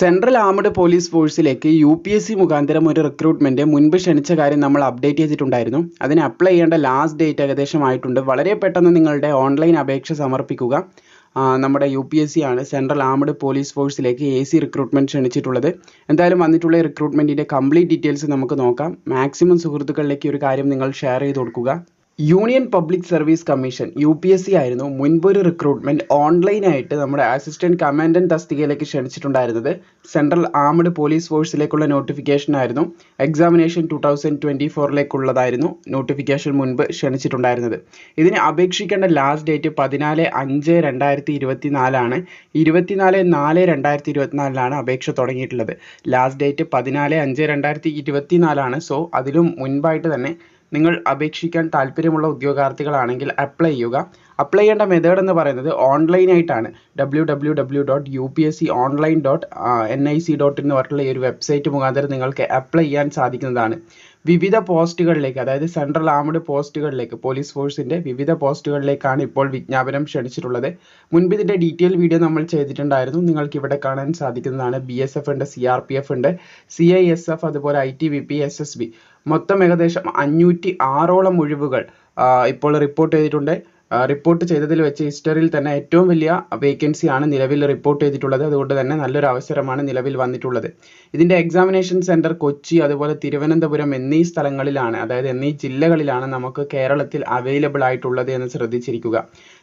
Central armed police ഫോഴ്സിലേക്ക് U P S C മുഖാന്തരം ഒരു റിക്രൂട്ട്മെന്റ് മുൻപ് ക്ഷണിച്ച കാര്യം നമ്മൾ അപ്ഡേറ്റ് ചെയ്തിട്ടുണ്ടായിരുന്നു. അതിന് അപ്ലൈ ചെയ്യേണ്ട ലാസ്റ്റ് ഡേറ്റ് ഏകദേശം ആയിട്ടുണ്ട്. വളരെ പെട്ടെന്ന് നിങ്ങളുടെ ഓൺലൈൻ അപേക്ഷ സമർപ്പിക്കുക. നമ്മുടെ യു പി എസ് സി ആണ് സെൻട്രൽ ആർമഡ് പോലീസ് ഫോഴ്സിലേക്ക് എ സി റിക്രൂട്ട്മെന്റ് ക്ഷണിച്ചിട്ടുള്ളത്. എന്തായാലും വന്നിട്ടുള്ള റിക്രൂട്ട്മെന്റിന്റെ കംപ്ലീറ്റ് ഡീറ്റെയിൽസ് നമുക്ക് നോക്കാം. മാക്സിമം സുഹൃത്തുക്കളിലേക്ക് ഒരു കാര്യം നിങ്ങൾ ഷെയർ ചെയ്ത് കൊടുക്കുക. Union Public Service Commission U P S C ആയിരുന്നു മുൻപൊരു റിക്രൂട്ട്മെന്റ് ഓൺലൈനായിട്ട് നമ്മുടെ അസിസ്റ്റന്റ് കമാൻഡന്റ് തസ്തികയിലേക്ക് ക്ഷണിച്ചിട്ടുണ്ടായിരുന്നത്. സെൻട്രൽ ആർമഡ് പോലീസ് ഫോഴ്സിലേക്കുള്ള നോട്ടിഫിക്കേഷൻ ആയിരുന്നു. എക്സാമിനേഷൻ ടു തൗസൻഡ് ട്വന്റി ഫോറിലേക്കുള്ളതായിരുന്നു നോട്ടിഫിക്കേഷൻ മുൻപ് ക്ഷണിച്ചിട്ടുണ്ടായിരുന്നത്. ഇതിന് അപേക്ഷിക്കേണ്ട ലാസ്റ്റ് ഡേറ്റ് പതിനാല് അഞ്ച് രണ്ടായിരത്തി ഇരുപത്തി നാലാണ് ഇരുപത്തിനാല് നാല് രണ്ടായിരത്തി ഇരുപത്തിനാലിലാണ് അപേക്ഷ തുടങ്ങിയിട്ടുള്ളത്. ലാസ്റ്റ് ഡേറ്റ് പതിനാല് അഞ്ച് രണ്ടായിരത്തി ഇരുപത്തി നാലാണ് സോ അതിലും മുൻപായിട്ട് തന്നെ നിങ്ങൾ അപേക്ഷിക്കാൻ താല്പര്യമുള്ള ഉദ്യോഗാർത്ഥികളാണെങ്കിൽ അപ്ലൈ ചെയ്യുക. അപ്ലൈ ചെയ്യേണ്ട മെത്തേഡ് എന്ന് പറയുന്നത് ഓൺലൈനായിട്ടാണ് W W W dot U P S C online dot N I C dot എന്ന് പറഞ്ഞിട്ടുള്ള ഈ ഒരു വെബ്സൈറ്റ് മുഖാന്തരം നിങ്ങൾക്ക് അപ്ലൈ ചെയ്യാൻ സാധിക്കുന്നതാണ്. വിവിധ പോസ്റ്റുകളിലേക്ക് അതായത് സെൻട്രൽ ആർമഡ് പോസ്റ്റുകളിലേക്ക് പോലീസ് ഫോഴ്സിന്റെ വിവിധ പോസ്റ്റുകളിലേക്കാണ് ഇപ്പോൾ വിജ്ഞാപനം ക്ഷണിച്ചിട്ടുള്ളത്. മുൻപ് ഇതിന്റെ ഡീറ്റെയിൽ വീഡിയോ നമ്മൾ ചെയ്തിട്ടുണ്ടായിരുന്നു. നിങ്ങൾക്ക് ഇവിടെ കാണാൻ സാധിക്കുന്നതാണ് ബി എസ് എഫ് ഉണ്ട് സി ആർ പി എഫ് ഉണ്ട് സി ഐ എസ് എഫ് അതുപോലെ I T V P S S B മൊത്തം ഏകദേശം അഞ്ഞൂറ്റി ആറോളം ഒഴിവുകൾ ഇപ്പോൾ റിപ്പോർട്ട് ചെയ്തിട്ടുണ്ട്. റിപ്പോർട്ട് ചെയ്തതിൽ വെച്ച് ഹിസ്റ്ററിയിൽ തന്നെ ഏറ്റവും വലിയ വേക്കൻസി ആണ് നിലവിൽ റിപ്പോർട്ട് ചെയ്തിട്ടുള്ളത്. അതുകൊണ്ട് തന്നെ നല്ലൊരു അവസരമാണ് നിലവിൽ വന്നിട്ടുള്ളത്. ഇതിന്റെ എക്സാമിനേഷൻ സെന്റർ കൊച്ചി അതുപോലെ തിരുവനന്തപുരം എന്നീ സ്ഥലങ്ങളിലാണ് അതായത് എന്നീ ജില്ലകളിലാണ് നമുക്ക് കേരളത്തിൽ അവൈലബിൾ ആയിട്ടുള്ളത് എന്ന് ശ്രദ്ധിച്ചിരിക്കുക.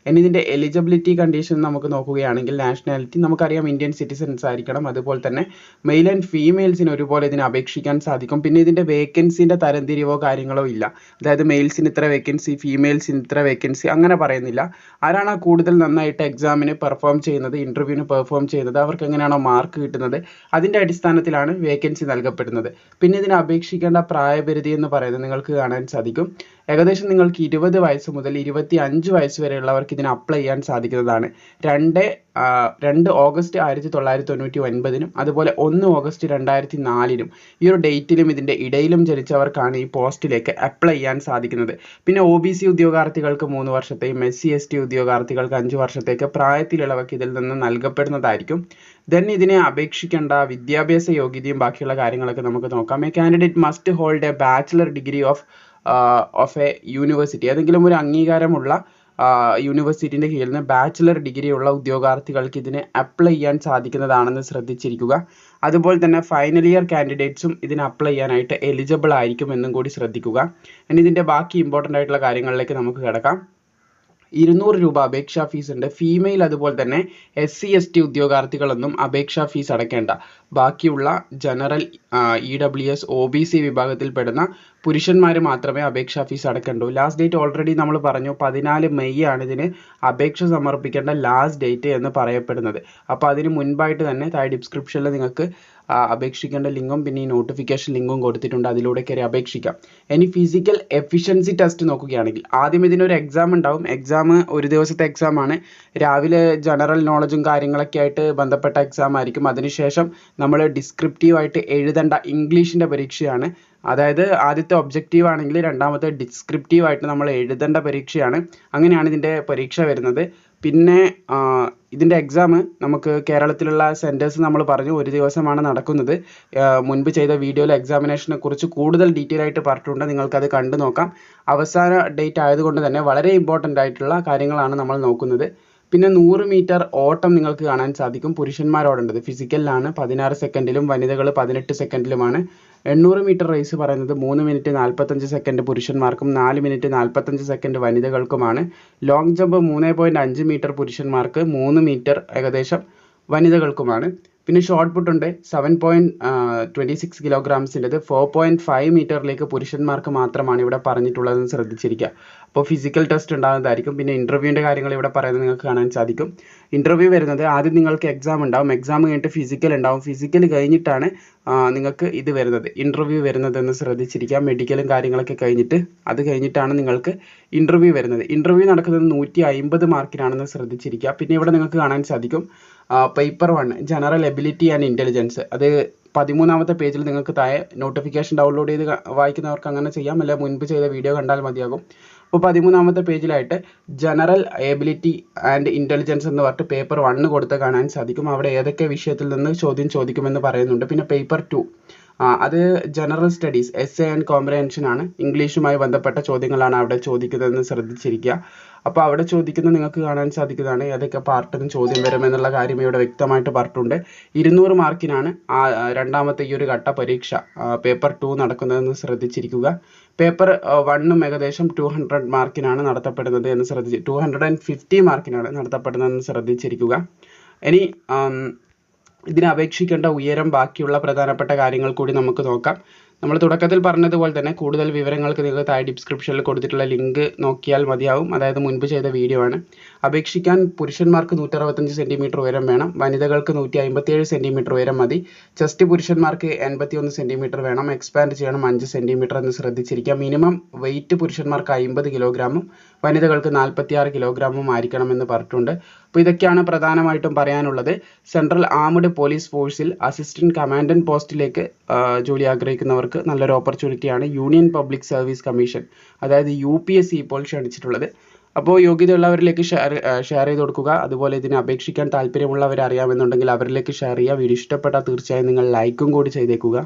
ഇനി ഇതിന്റെ എലിജിബിലിറ്റി കണ്ടീഷൻ നമുക്ക് നോക്കുകയാണെങ്കിൽ നാഷണാലിറ്റി നമുക്കറിയാം ഇന്ത്യൻ സിറ്റിസൺസ് ആയിരിക്കണം. അതുപോലെ തന്നെ മെയിൽ ആൻഡ് ഫീമെയിൽസിന് ഒരുപോലെ ഇതിന് അപേക്ഷിക്കാൻ സാധിക്കും. പിന്നെ ഇതിന്റെ വേക്കൻസിന്റെ തരംതിരിവോ കാര്യങ്ങളോ ഇല്ല. അതായത് മെയിൽസിന് ഇത്ര വേക്കൻസി ഫീമെയിൽസിന് ഇത്ര വേക്കൻസി അങ്ങനെ പറയുന്നില്ല. ആരാണ് കൂടുതൽ നന്നായിട്ട് എക്സാമിന് പെർഫോം ചെയ്യുന്നത് ഇന്റർവ്യൂവിന് പെർഫോം ചെയ്യുന്നത് അവർക്ക് എങ്ങനെയാണോ മാർക്ക് കിട്ടുന്നത് അതിന്റെ അടിസ്ഥാനത്തിലാണ് വേക്കൻസി നൽകപ്പെടുന്നത്. പിന്നെ ഇതിന് അപേക്ഷിക്കേണ്ട പ്രായപരിധി എന്ന് പറയുന്നത് നിങ്ങൾക്ക് കാണാൻ സാധിക്കും. ഏകദേശം നിങ്ങൾക്ക് ഇരുപത് വയസ്സ് മുതൽ ഇരുപത്തി അഞ്ച് വയസ്സ് വരെയുള്ളവർക്ക് ഇതിന് അപ്ലൈ ചെയ്യാൻ സാധിക്കുന്നതാണ്. രണ്ട് രണ്ട് ഓഗസ്റ്റ് ആയിരത്തി തൊള്ളായിരത്തി തൊണ്ണൂറ്റി ഒൻപതിനും അതുപോലെ ഒന്ന് ഓഗസ്റ്റ് രണ്ടായിരത്തി നാലിനും ഈ ഒരു ഡേറ്റിലും ഇതിന്റെ ഇടയിലും ജനിച്ചവർക്കാണ് ഈ പോസ്റ്റിലേക്ക് അപ്ലൈ ചെയ്യാൻ സാധിക്കുന്നത്. പിന്നെ ഒ ബി സി ഉദ്യോഗാർത്ഥികൾക്ക് മൂന്ന് വർഷത്തെയും എസ് സി എസ് ടി ഉദ്യോഗാർത്ഥികൾക്ക് അഞ്ച് വർഷത്തേക്ക് പ്രായത്തിലുള്ളവർക്ക് ഇതിൽ നിന്ന് നൽകപ്പെടുന്നതായിരിക്കും. ദെൻ ഇതിനെ അപേക്ഷിക്കേണ്ട വിദ്യാഭ്യാസ യോഗ്യതയും ബാക്കിയുള്ള കാര്യങ്ങളൊക്കെ നമുക്ക് നോക്കാം. A candidate must hold a bachelor degree of of a university ഏതെങ്കിലും ഒരു അംഗീകാരമുള്ള യൂണിവേഴ്സിറ്റിന്റെ കീഴിൽ നിന്ന് ബാച്ചിലർ ഡിഗ്രി ഉള്ള ഉദ്യോഗാർത്ഥികൾക്ക് ഇതിന് അപ്ലൈ ചെയ്യാൻ സാധിക്കുന്നതാണെന്ന് ശ്രദ്ധിച്ചിരിക്കുക. അതുപോലെ തന്നെ ഫൈനൽ ഇയർ കാൻഡിഡേറ്റ്സും ഇതിന് അപ്ലൈ ചെയ്യാനായിട്ട് എലിജിബിൾ ആയിരിക്കും എന്നും കൂടി ശ്രദ്ധിക്കുക. ഇനി ഇതിന്റെ ബാക്കി ഇമ്പോർട്ടന്റ് ആയിട്ടുള്ള കാര്യങ്ങളിലേക്ക് നമുക്ക് കിടക്കാം. ഇരുന്നൂറ് രൂപ അപേക്ഷാ ഫീസ് ഉണ്ട്. ഫീമെയിൽ അതുപോലെ തന്നെ എസ് സി എസ് ടി ഉദ്യോഗാർത്ഥികളൊന്നും അപേക്ഷാ ഫീസ് അടക്കേണ്ട ബാക്കിയുള്ള general E W S O B C പുരുഷന്മാർ മാത്രമേ അപേക്ഷാ ഫീസ് അടക്കണ്ടൂ. ലാസ്റ്റ് ഡേറ്റ് ഓൾറെഡി നമ്മൾ പറഞ്ഞു പതിനാല് മെയ് ആണ് ഇതിന് അപേക്ഷ സമർപ്പിക്കേണ്ട ലാസ്റ്റ് ഡേറ്റ് എന്ന് പറയപ്പെടുന്നത്. അപ്പോൾ അതിന് മുൻപായിട്ട് തന്നെ താഴെ ഡിസ്ക്രിപ്ഷനിൽ നിങ്ങൾക്ക് അപേക്ഷിക്കേണ്ട ലിങ്കും പിന്നെ ഈ നോട്ടിഫിക്കേഷൻ ലിങ്കും കൊടുത്തിട്ടുണ്ട്. അതിലൂടെ കയറി അപേക്ഷിക്കാം. ഇനി ഫിസിക്കൽ എഫിഷ്യൻസി ടെസ്റ്റ് നോക്കുകയാണെങ്കിൽ ആദ്യം ഇതിനൊരു എക്സാം ഉണ്ടാവും. എക്സാം ഒരു ദിവസത്തെ എക്സാം ആണ്. രാവിലെ ജനറൽ നോളജും കാര്യങ്ങളൊക്കെ ആയിട്ട് ബന്ധപ്പെട്ട എക്സാം ആയിരിക്കും. അതിനുശേഷം നമ്മൾ ഡിസ്ക്രിപ്റ്റീവായിട്ട് എഴുതേണ്ട ഇംഗ്ലീഷിന്റെ പരീക്ഷയാണ് അതായത് ആദ്യത്തെ ഒബ്ജക്റ്റീവ് ആണെങ്കിൽ രണ്ടാമത്തെ ഡിസ്ക്രിപ്റ്റീവ് ആയിട്ട് നമ്മൾ എഴുതേണ്ട പരീക്ഷയാണ്. അങ്ങനെയാണ് ഇതിന്റെ പരീക്ഷ വരുന്നത്. പിന്നെ ഇതിന്റെ എക്സാം നമുക്ക് കേരളത്തിലുള്ള സെന്റേഴ്സ് നമ്മൾ പറഞ്ഞു ഒരു ദിവസമാണ് നടക്കുന്നത്. മുൻപ് ചെയ്ത വീഡിയോയിൽ എക്സാമിനേഷനെ കുറിച്ച് കൂടുതൽ ഡീറ്റെയിൽ ആയിട്ട് പറഞ്ഞിട്ടുണ്ട്. നിങ്ങൾക്കത് കണ്ടു നോക്കാം. അവസാന ഡേറ്റ് ആയതുകൊണ്ട് തന്നെ വളരെ ഇമ്പോർട്ടന്റ് ആയിട്ടുള്ള കാര്യങ്ങളാണ് നമ്മൾ നോക്കുന്നത്. പിന്നെ നൂറ് മീറ്റർ ഓട്ടം നിങ്ങൾക്ക് കാണാൻ സാധിക്കും പുരുഷന്മാർ ഓടേണ്ടത് ഫിസിക്കലിലാണ് പതിനാറ് സെക്കൻഡിലും വനിതകൾ പതിനെട്ട് സെക്കൻഡിലുമാണ് എണ്ണൂറ് മീറ്റർ റേസ് പറയുന്നത് മൂന്ന് മിനിറ്റ് നാൽപ്പത്തഞ്ച് സെക്കൻഡ് പുരുഷന്മാർക്കും നാല് മിനിറ്റ് നാൽപ്പത്തഞ്ച് സെക്കൻഡ് വനിതകൾക്കുമാണ്. ലോങ് ജമ്പ് മൂന്ന് പോയിന്റ് അഞ്ച് മീറ്റർ പുരുഷന്മാർക്ക് മൂന്ന് മീറ്റർ ഏകദേശം വനിതകൾക്കുമാണ്. പിന്നെ ഷോർട്ട് പുട്ട് ഉണ്ട്. സെവൻ പോയിന്റ് ട്വന്റി സിക്സ് കിലോഗ്രാംസിന്റെത് ഫോർ പോയിന്റ് ഫൈവ് മീറ്ററിലേക്ക് പുരുഷന്മാർക്ക് മാത്രമാണ് ഇവിടെ പറഞ്ഞിട്ടുള്ളതെന്ന് ശ്രദ്ധിച്ചിരിക്കുക അപ്പോൾ ഫിസിക്കൽ ടെസ്റ്റ് ഉണ്ടാകുന്നതായിരിക്കും. പിന്നെ ഇന്റർവ്യൂവിന്റെ കാര്യങ്ങൾ ഇവിടെ പറയുന്നത് നിങ്ങൾക്ക് കാണാൻ സാധിക്കും. ഇന്റർവ്യൂ വരുന്നത് ആദ്യം നിങ്ങൾക്ക് എക്സാം ഉണ്ടാവും. എക്സാം കഴിഞ്ഞിട്ട് ഫിസിക്കൽ ഉണ്ടാവും. ഫിസിക്കൽ കഴിഞ്ഞിട്ടാണ് നിങ്ങൾക്ക് ഇത് വരുന്നത് ഇന്റർവ്യൂ വരുന്നതെന്ന് ശ്രദ്ധിച്ചിരിക്കുക. മെഡിക്കലും കാര്യങ്ങളൊക്കെ കഴിഞ്ഞിട്ട് അത് കഴിഞ്ഞിട്ടാണ് നിങ്ങൾക്ക് ഇന്റർവ്യൂ വരുന്നത്. ഇന്റർവ്യൂ നടക്കുന്നത് നൂറ്റി അമ്പത് മാർക്കിനാണെന്ന് ശ്രദ്ധിച്ചിരിക്കുക. പിന്നെ ഇവിടെ നിങ്ങൾക്ക് കാണാൻ സാധിക്കും paper one general ability and intelligence അത് പതിമൂന്നാമത്തെ പേജിൽ നിങ്ങൾക്ക് താഴെ നോട്ടിഫിക്കേഷൻ ഡൗൺലോഡ് ചെയ്ത് വായിക്കുന്നവർക്ക് അങ്ങനെ ചെയ്യാം. അല്ലെങ്കിൽ മുൻപ് ചെയ്ത വീഡിയോ കണ്ടാൽ മതിയാകും. അപ്പോൾ പതിമൂന്നാമത്തെ പേജിലായിട്ട് ജനറൽ എബിലിറ്റി ആൻഡ് ഇന്റലിജൻസ് എന്ന് പറഞ്ഞിട്ട് പേപ്പർ വണ്ണ് കൊടുത്ത് കാണാൻ സാധിക്കും. അവിടെ ഏതൊക്കെ വിഷയത്തിൽ നിന്ന് ചോദ്യം ചോദിക്കുമെന്ന് പറയുന്നുണ്ട്. പിന്നെ പേപ്പർ ടു അത് general studies essay and comprehension ആണ്. ഇംഗ്ലീഷുമായി ബന്ധപ്പെട്ട ചോദ്യങ്ങളാണ് അവിടെ ചോദിക്കുന്നതെന്ന് ശ്രദ്ധിച്ചിരിക്കുക. അപ്പോൾ അവിടെ ചോദിക്കുന്നത് നിങ്ങൾക്ക് കാണാൻ സാധിക്കുന്നതാണ് ഏതൊക്കെ പാർട്ടിന് ചോദ്യം വരുമെന്നുള്ള കാര്യം ഇവിടെ വ്യക്തമായിട്ട് പറഞ്ഞിട്ടുണ്ട്. ഇരുന്നൂറ് മാർക്കിനാണ് ആ രണ്ടാമത്തെ ഈ ഒരു ഘട്ട പരീക്ഷ പേപ്പർ ടു നടക്കുന്നതെന്ന് ശ്രദ്ധിച്ചിരിക്കുക. പേപ്പർ വണ്ണും ഏകദേശം ടു ഹൺഡ്രഡ് മാർക്കിനാണ് നടത്തപ്പെടുന്നത് എന്ന് ശ്രദ്ധിച്ച് ടു ഹൺഡ്രഡ് ആൻഡ് ഫിഫ്റ്റി മാർക്കിനാണ് നടത്തപ്പെടുന്നതെന്ന് ശ്രദ്ധിച്ചിരിക്കുക. ഇനി ഇതിന് അപേക്ഷിക്കേണ്ട ഉയരം ബാക്കിയുള്ള പ്രധാനപ്പെട്ട കാര്യങ്ങൾ കൂടി നമുക്ക് നോക്കാം. നമ്മൾ തുടക്കത്തിൽ പറഞ്ഞതുപോലെ തന്നെ കൂടുതൽ വിവരങ്ങൾക്ക് നിങ്ങൾ താഴെ ഡിസ്ക്രിപ്ഷനിൽ കൊടുത്തിട്ടുള്ള ലിങ്ക് നോക്കിയാൽ മതിയാവും. അതായത് മുൻപ് ചെയ്ത വീഡിയോ ആണ്. അപേക്ഷിക്കാൻ പുരുഷന്മാർക്ക് നൂറ്ററുപത്തഞ്ച് സെന്റിമീറ്റർ ഉയരം വേണം. വനിതകൾക്ക് നൂറ്റി അമ്പത്തിയേഴ് സെന്റിമീറ്റർ ഉയരം മതി. ചെസ്റ്റ് പുരുഷന്മാർക്ക് എൺപത്തി ഒന്ന് സെന്റിമീറ്റർ വേണം. എക്സ്പാൻഡ് ചെയ്യണം അഞ്ച് സെന്റിമീറ്റർ എന്ന് ശ്രദ്ധിച്ചിരിക്കുക. മിനിമം വെയിറ്റ് പുരുഷന്മാർക്ക് അമ്പത് കിലോഗ്രാമും വനിതകൾക്ക് നാൽപ്പത്തിയാറ് കിലോഗ്രാമും ആയിരിക്കണമെന്ന് പറഞ്ഞിട്ടുണ്ട്. അപ്പോൾ ഇതൊക്കെയാണ് പ്രധാനമായിട്ടും പറയാനുള്ളത്. സെൻട്രൽ ആംഡ് പോലീസ് ഫോഴ്സിൽ അസിസ്റ്റന്റ് കമാൻഡന്റ് പോസ്റ്റിലേക്ക് ജോലി ആഗ്രഹിക്കുന്നവർക്ക് നല്ലൊരു ഓപ്പർച്യൂണിറ്റിയാണ് യൂണിയൻ പബ്ലിക് സർവീസ് കമ്മീഷൻ അതായത് യു പി എസ് സി ഇപ്പോൾ ക്ഷണിച്ചിട്ടുള്ളത്. അപ്പോൾ യോഗ്യതയുള്ളവരിലേക്ക് ഷെയർ ഷെയർ ചെയ്ത് കൊടുക്കുക. അതുപോലെ ഇതിന് അപേക്ഷിക്കാൻ താല്പര്യമുള്ളവർ അറിയാമെന്നുണ്ടെങ്കിൽ അവരിലേക്ക് ഷെയർ ചെയ്യുക. വീഡിയോ ഇഷ്ടപ്പെട്ടാൽ തീർച്ചയായും നിങ്ങൾ ലൈക്കും കൂടി ചെയ്തേക്കുക.